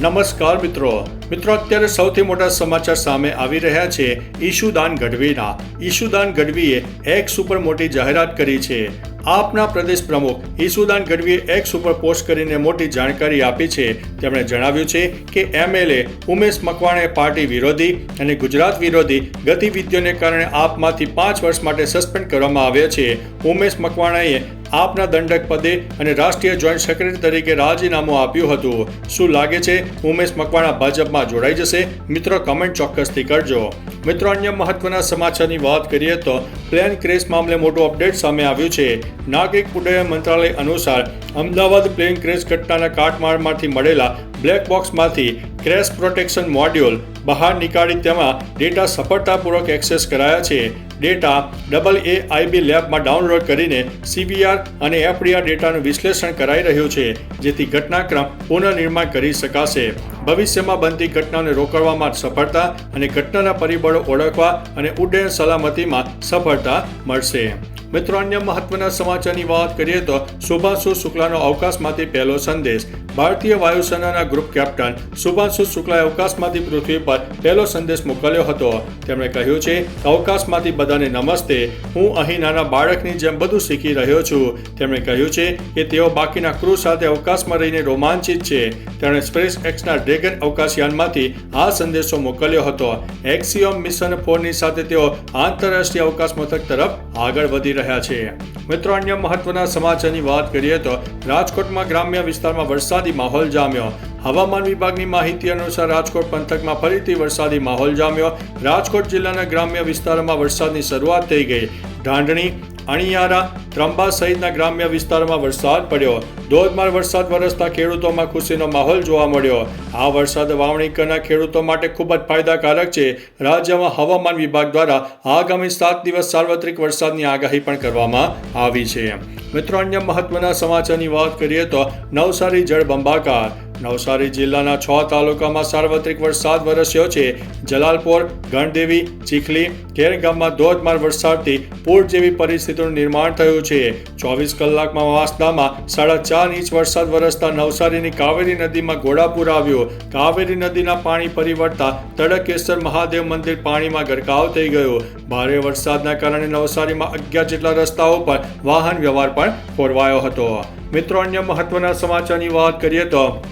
નમસ્કાર મિત્રો. મિત્રો, અત્યારે સૌથી મોટા સમાચાર સામે આવી રહ્યા છે. ઈશુદાન ગઢવીના. ઈશુદાન ગઢવીએ એક્સ ઉપર મોટી જાહેરાત કરી છે. આપના પ્રદેશ પ્રમુખ ઈશુદાન ગઢવીએ એક્સ ઉપર પોસ્ટ કરીને મોટી જાણકારી આપી છે. તેમણે જણાવ્યું છે કે એમએલએ ઉમેશ મકવાણે પાર્ટી વિરોધી અને ગુજરાત વિરોધી ગતિવિધિઓને કારણે આપમાંથી પાંચ વર્ષ માટે સસ્પેન્ડ કરવામાં આવ્યા છે. ઉમેશ મકવાણાએ આપના દંડક પદે અને રાષ્ટ્રીય જોઈન્ટ સેક્રેટરી તરીકે રાજીનામું આપ્યું હતું. શું લાગે છે, ઉમેશ મકવાણા ભાજપમાં જોડાઈ જશે? મિત્રો કમેન્ટ ચોક્કસથી કરજો. મિત્રો, અન્ય મહત્વના સમાચારની વાત કરીએ તો પ્લેન ક્રેશ મામલે મોટું અપડેટ સામે આવ્યું છે. નાગરિક ઉડ્ડયન મંત્રાલય અનુસાર અમદાવાદ પ્લેન ક્રેશ ઘટનાના કાટમાળમાંથી મળેલા બ્લેક બોક્સમાંથી ક્રેશ પ્રોટેક્શન મોડ્યુલ બહાર નીકાળી તેમાં ડેટા સફળતાપૂર્વક એક્સેસ કરાયા છે. ડેટા ડબલ એ આઈબી લેબમાં ડાઉનલોડ કરીને સીબીઆર અને એફડીઆર ડેટાનું વિશ્લેષણ કરાઈ રહ્યું છે, જેથી ઘટનાક્રમ પુનઃનિર્માણ કરી શકાશે. ભવિષ્યમાં બનતી ઘટનાને રોકવામાં સફળતા અને ઘટનાના પરિબળો ઓળખવા અને ઉડ્ડયન સલામતીમાં સફળતા મળશે. મિત્રો, અન્ય મહત્વના સમાચારની વાત કરીએ તો શુભાંશુ શુક્લાનો અવકાશમાંથી પહેલો સંદેશ. ભારતીય વાયુસેનાના ગ્રુપ કેપ્ટન શુભાંશુ શુક્લાએ અવકાશમાંથી પૃથ્વી પર પહેલો સંદેશ મોકલ્યો હતો. તેમણે કહ્યું છે, અવકાશમાંથી બધાને નમસ્તે, હું અહીં નાના બાળકની જેમ બધું શીખી રહ્યો છું. તેમણે કહ્યું છે કે તેઓ બાકીના ક્રૂ સાથે અવકાશમાં રહીને રોમાંચિત છે. તેમણે સ્પેસ એક્સના ડ્રેગન અવકાશયાનમાંથી આ સંદેશો મોકલ્યો હતો. એક્સિયોમ મિશન ફોરની સાથે તેઓ આંતરરાષ્ટ્રીય અવકાશ મથક તરફ આગળ વધી રહ્યા છે. મિત્રો, અન્ય મહત્વના સમાચારની વાત કરીએ તો રાજકોટમાં ગ્રામ્ય વિસ્તારમાં વરસાદી માહોલ જામ્યો. હવામાન વિભાગની માહિતી અનુસાર રાજકોટ પંથકમાં ફરીથી વરસાદી માહોલ જામ્યો. રાજકોટ જિલ્લાના ગ્રામ્ય વિસ્તારોમાં વરસાદની શરૂઆત થઈ ગઈ. ઢાંડણી અણિયારા, ત્રંબા સહિતના ગ્રામ્ય વિસ્તારોમાં વરસાદ પડ્યો. ધોધમાર વરસાદ વરસતા ખેડૂતોમાં ખુશીનો માહોલ જોવા મળ્યો. આ વરસાદ વાવણી કરનાર ખેડૂતો માટે ખૂબ જ ફાયદાકારક છે. રાજ્યમાં હવામાન વિભાગ દ્વારા આગામી સાત દિવસ સાર્વત્રિક વરસાદની આગાહી પણ કરવામાં આવી છે. મિત્રો, અન્ય મહત્વના સમાચારની વાત કરીએ તો નવસારી જળબંબાકાર. નવસારી જિલ્લાના છ તાલુકામાં સાર્વત્રિક વરસાદ વરસ્યો છે. જલાલપોર, ગણદેવી, ચીખલી કેર ગામમાં ધોધમાર વરસાદથી પૂર જેવી પરિસ્થિતિનું નિર્માણ થયું છે. ચોવીસ કલાકમાં વાંસદામાં સાડા ચાર ઇંચ વરસાદ વરસતા નવસારીની કાવેરી નદીમાં ઘોડાપુર આવ્યું. કાવેરી નદીના પાણી પરિવર્તા તડકેશ્વર મહાદેવ મંદિર પાણીમાં ગરકાવ થઈ ગયું. ભારે વરસાદના કારણે નવસારીમાં અગિયાર જેટલા રસ્તાઓ પર વાહન વ્યવહાર પણ ખોરવાયો હતો. મિત્રો, અન્ય મહત્વના સમાચારની વાત કરીએ તો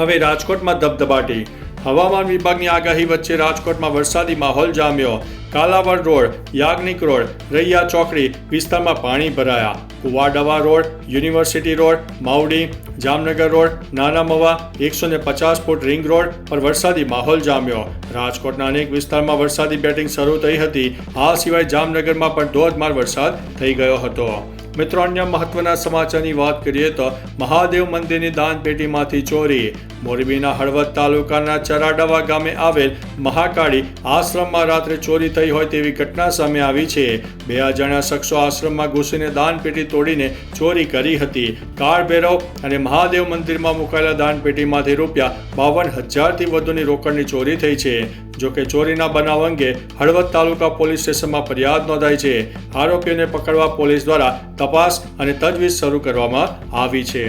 હવે રાજકોટમાં ધબધબાટી. હવામાન વિભાગની આગાહી વચ્ચે રાજકોટમાં વરસાદી માહોલ જામ્યો. કાલાવડ રોડ, યાજ્ઞિક રોડ, રૈયા ચોકડી વિસ્તારમાં પાણી ભરાયા. Kuvadva road, university road, Mavdi, Jamnagar road Nana Mava એકસો ને પચાસ ફૂટ રિંગ રોડ પર વરસાદી માહોલ જામ્યો. રાજકોટના અનેક વિસ્તારમાં વરસાદી બેટિંગ શરૂ થઈ હતી. આ સિવાય જામનગરમાં પણ ધોધમાર વરસાદ થઈ ગયો હતો. મિત્રો, અન્ય મહત્વના સમાચારની વાત કરીએ તો મહાદેવ મંદિરની દાનપેટીમાંથી ચોરી. મોરબીના હળવદ તાલુકાના ચરાડવા ગામે આવેલ મહાકાળી આશ્રમમાં રાત્રે ચોરી થઈ હોય તેવી ઘટના સામે આવી છે. બે અજાણ્યા શખ્સો આશ્રમમાં ઘૂસીને દાનપેટી તોડીને ચોરી કરી હતી. કાળ ભૈરવ અને મહાદેવ મંદિરમાં મુકાયેલા દાનપેટીમાંથી રૂપિયા બાવન હજારથી વધુની રોકડની ચોરી થઈ છે. જોકે ચોરીના બનાવ અંગે હળવદ તાલુકા પોલીસ સ્ટેશનમાં ફરિયાદ નોંધાઈ છે. આરોપીઓને પકડવા પોલીસ દ્વારા તપાસ અને તજવીજ શરૂ કરવામાં આવી છે.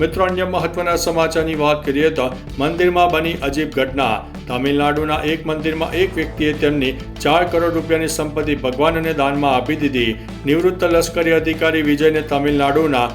મિત્રો, અન્ય મહત્વના સમાચારની વાત કરીએ તો મંદિરમાં બની અજીબ ઘટના. તમિલનાડુના એક મંદિરમાં એક વ્યક્તિએ તેમની ચાર કરોડ રૂપિયાની સંપત્તિ ભગવાનને દાનમાં આપી દીધી. નિવૃત્ત લશ્કરી અધિકારી વિજયને તમિલનાડુના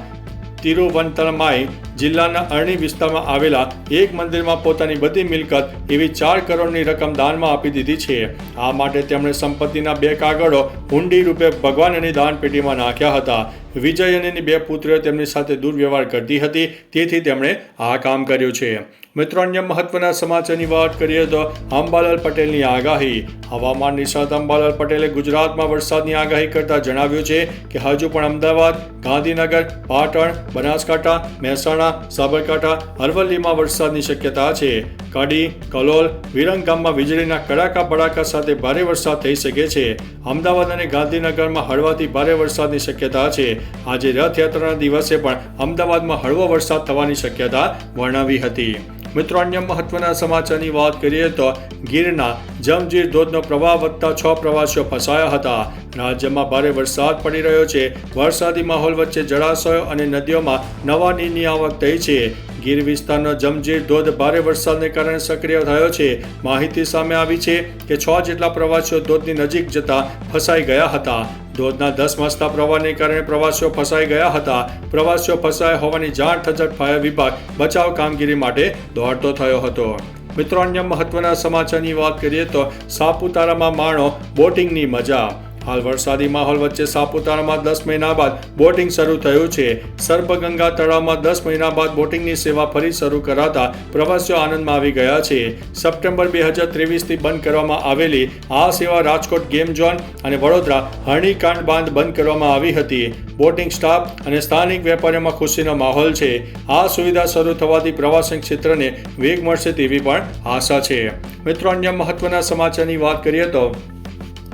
તિરુવંતરમાઈ જિલ્લાના અરણી વિસ્તારમાં આવેલા એક મંદિરમાં પોતાની બધી મિલકત એવી ચાર કરોડની રકમ દાનમાં આપી દીધી છે. આ માટે તેમણે સંપત્તિના બે કાગળો હુંડી રૂપે ભગવાનની દાન પેટીમાં નાખ્યા હતા. વિજય અને એની બે પુત્રીઓ તેમની સાથે દુર્વ્યવહાર કરતી હતી. તેથી તેમણે આ કામ કર્યું છે. મિત્રો, અન્ય મહત્વના સમાચારની વાત કરીએ તો અંબાલાલ પટેલની આગાહી. હવામાન નિષ્ણાત અંબાલાલ પટેલે ગુજરાતમાં વરસાદની આગાહી કરતા જણાવ્યું છે કે હજુ પણ અમદાવાદ, ગાંધીનગર, પાટણ, બનાસકાંઠા, મહેસાણા, સાબરકાંઠા, અરવલ્લીમાં વરસાદની શક્યતા છે. કડી, કલોલ વિરંગામમાં વીજળીના કડાકા ભડાકા સાથે ભારે વરસાદ થઈ શકે છે. અમદાવાદ અને ગાંધીનગરમાં હળવાથી ભારે વરસાદની શક્યતા છે. આજે રથયાત્રાના દિવસે પણ અમદાવાદમાં હળવો વરસાદ થવાની શક્યતા વર્ણવી હતી. મિત્રો, અન્ય મહત્વના સમાચારની વાત કરીએ તો ગીરના જમજીર ધોધનો પ્રવાહ વધતા છ પ્રવાસીઓ ફસાયા હતા. રાજ્યમાં ભારે વરસાદ પડી રહ્યો છે. વરસાદી માહોલ વચ્ચે જળાશયો અને નદીઓમાં નવા નીરની આવક થઈ છે. ગીર વિસ્તારનો જમજીર ધોધ ભારે વરસાદને કારણે સક્રિય થયો છે. માહિતી સામે આવી છે કે છ જેટલા પ્રવાસીઓ ધોધની નજીક જતા ફસાઈ ગયા હતા. ધોધના દસ મસ્તા પ્રવાહને કારણે પ્રવાસીઓ ફસાઈ ગયા હતા. પ્રવાસીઓ ફસાયા હોવાની જાણ થતાં ફાયર વિભાગ બચાવ કામગીરી માટે દોડતો થયો હતો. મિત્રો, અન્ય મહત્વના સમાચારની વાત કરીએ તો સાપુતારામાં માણો બોટિંગની મજા. હાલ વરસાદી માહોલ વચ્ચે સાપુતારામાં દસ મહિના બાદ બોટિંગ શરૂ થયું છે. સર્પગંગા તળાવમાં દસ મહિના બાદ બોટિંગની સેવા ફરી શરૂ કરાતા પ્રવાસીઓ આનંદમાં આવી ગયા છે. સપ્ટેમ્બર બે હજાર ત્રેવીસથી બંધ કરવામાં આવેલી આ સેવા રાજકોટ ગેમ ઝોન અને વડોદરા હરણીકાંડ બાંધ બંધ કરવામાં આવી હતી. બોટિંગ સ્ટાફ અને સ્થાનિક વેપારીઓમાં ખુશીનો માહોલ છે. આ સુવિધા શરૂ થવાથી પ્રવાસન ક્ષેત્રને વેગ મળશે તેવી પણ આશા છે. મિત્રો, અન્ય મહત્વના સમાચારની વાત કરીએ તો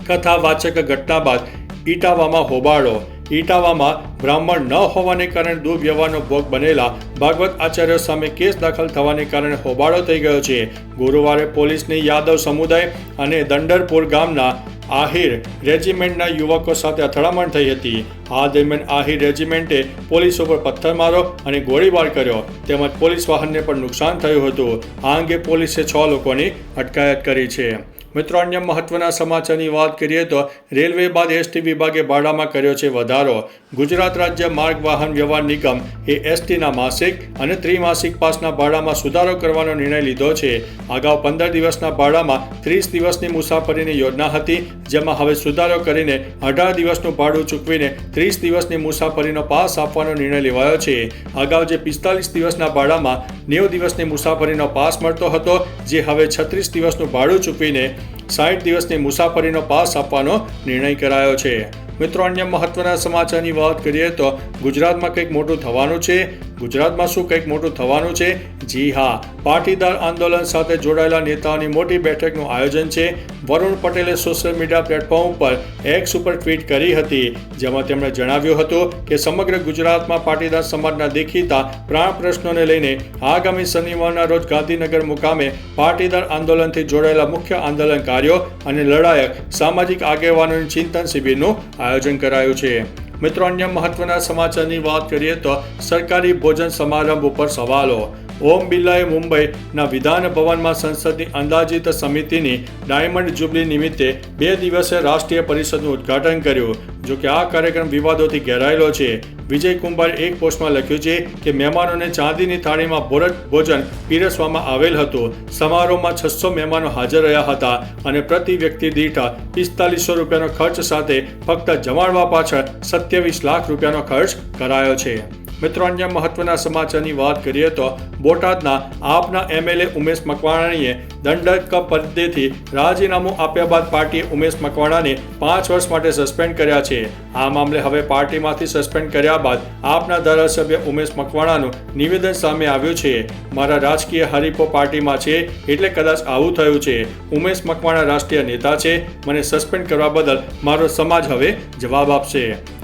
કથાવાચક ઘટના બાદ ઇટાવામાં હોબાળો. ઇટાવામાં બ્રાહ્મણ ન હોવાને કારણે દુર્વ્યવહારનો ભોગ બનેલા ભાગવત આચાર્ય સામે કેસ દાખલ થવાને કારણે હોબાળો થઈ ગયો છે. ગુરુવારે પોલીસની યાદવ સમુદાય અને દંડરપુર ગામના આહિર રેજિમેન્ટના યુવકો સાથે અથડામણ થઈ હતી. આ દરમિયાન આહિર રેજિમેન્ટે પોલીસ ઉપર પથ્થરમારો અને ગોળીબાર કર્યો. તેમજ પોલીસ વાહનને પણ નુકસાન થયું હતું. આ અંગે પોલીસે છ લોકોની અટકાયત કરી છે. મિત્રો, અન્ય મહત્વના સમાચારની વાત કરીએ તો રેલવે બાદ એસટી વિભાગે ભાડામાં કર્યો છે વધારો. ગુજરાત રાજ્ય માર્ગ વાહન વ્યવહાર નિગમ એ એસટીના માસિક અને ત્રિમાસિક પાસના ભાડામાં સુધારો કરવાનો નિર્ણય લીધો છે. અગાઉ પંદર દિવસના ભાડામાં ત્રીસ દિવસની મુસાફરીની યોજના હતી, જેમાં હવે સુધારો કરીને અઢાર દિવસનું ભાડું ચૂકવીને ત્રીસ દિવસની મુસાફરીનો પાસ આપવાનો નિર્ણય લેવાયો છે. અગાઉ જે પિસ્તાલીસ દિવસના ભાડામાં નેવું દિવસની મુસાફરીનો પાસ મળતો હતો, જે હવે છત્રીસ દિવસનું ભાડું ચૂકવીને સાઠ દિવસની મુસાફરીનો પાસ આપવાનો નિર્ણય કરાયો છે. મિત્રો, અન્ય મહત્વના સમાચારની વાત કરીએ તો ગુજરાતમાં કંઈક મોટું થવાનું છે. ગુજરાતમાં શું કંઈક મોટું થવાનું છે? જી હા, પાટીદાર આંદોલન સાથે જોડાયેલા નેતાઓની મોટી બેઠકનું આયોજન છે. વરુણ પટેલે સોશિયલ મીડિયા પ્લેટફોર્મ પર એક્સ ઉપર ટ્વીટ કરી હતી, જેમાં તેમણે જણાવ્યું હતું કે સમગ્ર ગુજરાતમાં પાટીદાર સમાજના દેખીતા પ્રાણ પ્રશ્નોને લઈને આગામી શનિવારના રોજ ગાંધીનગર મુકામે પાટીદાર આંદોલનથી જોડાયેલા મુખ્ય આંદોલનકારીઓ અને લડાયક સામાજિક આગેવાનોની ચિંતન શિબિરનું આયોજન કરાયું છે. મિત્રો અન્ય મહત્વના સમાચારની વાત કરીએ તો સરકારી ભોજન સમારંભ ઉપર સવાલો. ઓમ બિરલાએ મુંબઈના વિધાન ભવનમાં સંસદની અંદાજિત સમિતિની ડાયમંડ જુબલી નિમિત્તે બે દિવસે રાષ્ટ્રીય પરિષદનું ઉદ્ઘાટન કર્યું. જો કે આ કાર્યક્રમ વિવાદોથી ઘેરાયેલો છે. વિજય કુંભારે એક પોસ્ટમાં લખ્યું છે કે મહેમાનોને ચાંદીની થાળીમાં ભોરજ ભોજન પીરસવામાં આવેલ હતું. સમારોહમાં છસો મહેમાનો હાજર રહ્યા હતા અને પ્રતિ વ્યક્તિ દીઠ પિસ્તાલીસો રૂપિયાનો ખર્ચ સાથે ફક્ત જમાડવા પાછળ સત્યાવીસ લાખ રૂપિયાનો ખર્ચ કરાયો છે. મિત્રો, અન્ય મહત્વના સમાચારની વાત કરીએ તો બોટાદના આપના એમએલએ ઉમેશ મકવાણાણીએ દંડક પદેથી રાજીનામું આપ્યા બાદ પાર્ટીએ ઉમેશ મકવાણાને પાંચ વર્ષ માટે સસ્પેન્ડ કર્યા છે. આ મામલે હવે પાર્ટીમાંથી સસ્પેન્ડ કર્યા બાદ આપના ધારાસભ્ય ઉમેશ મકવાણાનું નિવેદન સામે આવ્યું છે. મારા રાજકીય હરીફો પાર્ટીમાં છે એટલે કદાચ આવું થયું છે. ઉમેશ મકવાણા રાષ્ટ્રીય નેતા છે. મને સસ્પેન્ડ કરવા બદલ મારો સમાજ હવે જવાબ આપશે.